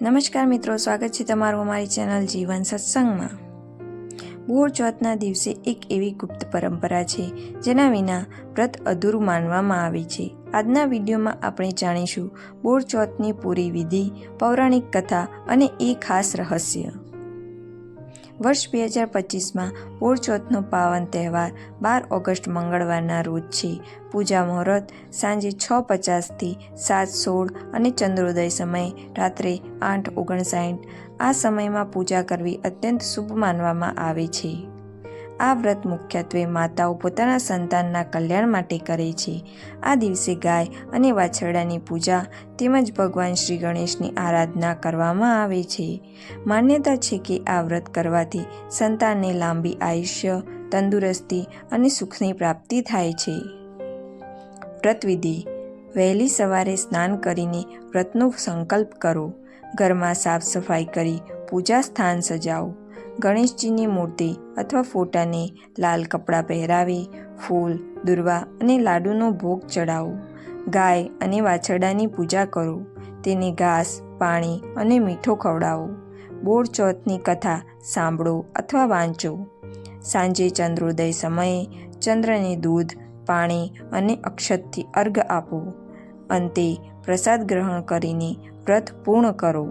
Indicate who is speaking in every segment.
Speaker 1: નમસ્કાર મિત્રો, સ્વાગત છે તમારું અમારી ચેનલ જીવન સત્સંગમાં. બોર ચોથના દિવસે એક એવી ગુપ્ત પરંપરા છે, જેના વિના વ્રત અધૂરું માનવામાં આવે છે. આજના વિડીયોમાં આપણે જાણીશું બોર ચોથની પૂરી વિધિ, પૌરાણિક કથા અને એ ખાસ રહસ્ય. વર્ષ બે હજાર પચીસમાં પૂરચોથનો પાવન તહેવાર બાર ઓગસ્ટ મંગળવારના રોજ છે. પૂજા મુહૂર્ત સાંજે છ પચાસથી સાત સોળ અને ચંદ્રોદય સમયે રાત્રે આઠ ઓગણસાઠ. આ સમયમાં પૂજા કરવી અત્યંત શુભ માનવામાં આવે છે. આ વ્રત મુખ્યત્વે માતાઓ પોતાના સંતાનના કલ્યાણ માટે કરે છે. આ દિવસે ગાય અને વાછરડાની પૂજા તેમજ ભગવાન શ્રી ગણેશની આરાધના કરવામાં આવે છે. માન્યતા છે કે આ વ્રત કરવાથી સંતાનને લાંબી આયુષ્ય, તંદુરસ્તી અને સુખની પ્રાપ્તિ થાય છે. વ્રતવિધિ. વહેલી સવારે સ્નાન કરીને વ્રતનો સંકલ્પ કરો. ઘરમાં સાફ સફાઈ કરી, પૂજા સ્થાન સજાવો. ગણેશજીની મૂર્તિ અથવા ફોટાને લાલ કપડાં પહેરાવી, ફૂલ, દુર્વા અને લાડુનો ભોગ ચડાવો. ગાય અને વાછરડાની પૂજા કરો. તેને ઘાસ, પાણી અને મીઠો ખવડાવો. બોર ચોથની કથા સાંભળો અથવા વાંચો. સાંજે ચંદ્રોદય સમયે ચંદ્રને દૂધ, પાણી અને અક્ષતથી અર્ઘ આપો. અંતે પ્રસાદ ગ્રહણ કરીને વ્રત પૂર્ણ કરો.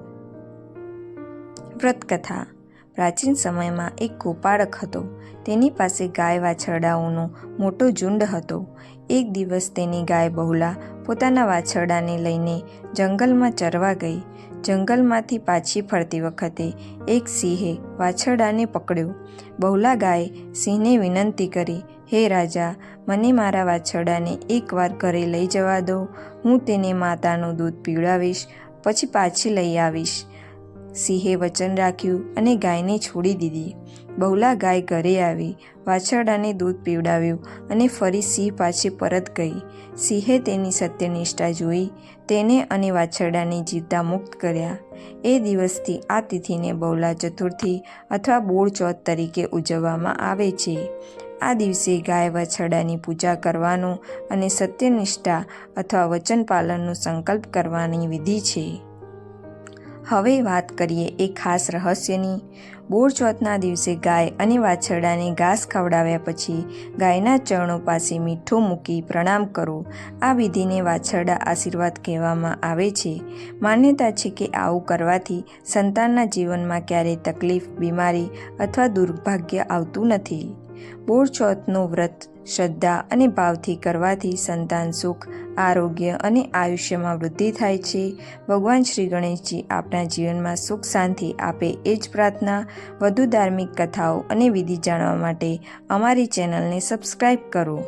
Speaker 1: વ્રતકથા. પ્રાચીન સમયમાં એક ગોપાળક હતો. તેની પાસે ગાય વાછરડાઓનો મોટો ઝુંડ હતો. એક દિવસ તેની ગાય બહુલા પોતાના વાછરડાને લઈને જંગલમાં ચરવા ગઈ. જંગલમાંથી પાછી ફરતી વખતે એક સિંહે વાછરડાને પકડ્યો. બહુલા ગાયે સિંહને વિનંતી કરી, હે રાજા, મને મારા વાછરડાને એકવાર ઘરે લઈ જવા દો. હું તેને માતાનું દૂધ પીવડાવીશ, પછી પાછી લઈ આવીશ. સિંહે વચન રાખ્યું અને ગાયને છોડી દીધી. બહુલા ગાય ઘરે આવી, વાછરડાને દૂધ પીવડાવ્યું અને ફરી સિંહ પાછી પરત ગઈ. સિંહે તેની સત્યનિષ્ઠા જોઈ, તેને અને વાછરડાને જીવતા મુક્ત કર્યા. એ દિવસથી આ તિથિને બહુલા ચતુર્થી અથવા બોળ ચોથ તરીકે ઉજવવામાં આવે છે. આ દિવસે ગાય વાછરડાની પૂજા કરવાનો અને સત્યનિષ્ઠા અથવા વચન પાલનનો સંકલ્પ કરવાની વિધિ છે. હવે વાત કરીએ એ ખાસ રહસ્યની. બોરચોથના દિવસે ગાય અને વાછરડાને ઘાસ ખવડાવ્યા પછી ગાયના ચરણો પાસે મીઠું મૂકી પ્રણામ કરો. આ વિધિને વાછરડા આશીર્વાદ કહેવામાં આવે છે. માન્યતા છે કે આવું કરવાથી સંતાનના જીવનમાં ક્યારેય તકલીફ, બીમારી અથવા દુર્ભાગ્ય આવતું નથી. બોર વ્રત, શ્રદ્ધા અને ભાવથી કરવાથી સંતાન સુખ, આરોગ્ય અને આયુષ્યમાં વૃદ્ધિ થાય છે. ભગવાન શ્રી ગણેશજી આપણા જીવનમાં સુખ શાંતિ આપે એ જ પ્રાર્થના, વધુ ધાર્મિક કથાઓ અને વિધિ જાણવા માટે અમારી ચેનલને સબસ્ક્રાઈબ કરો.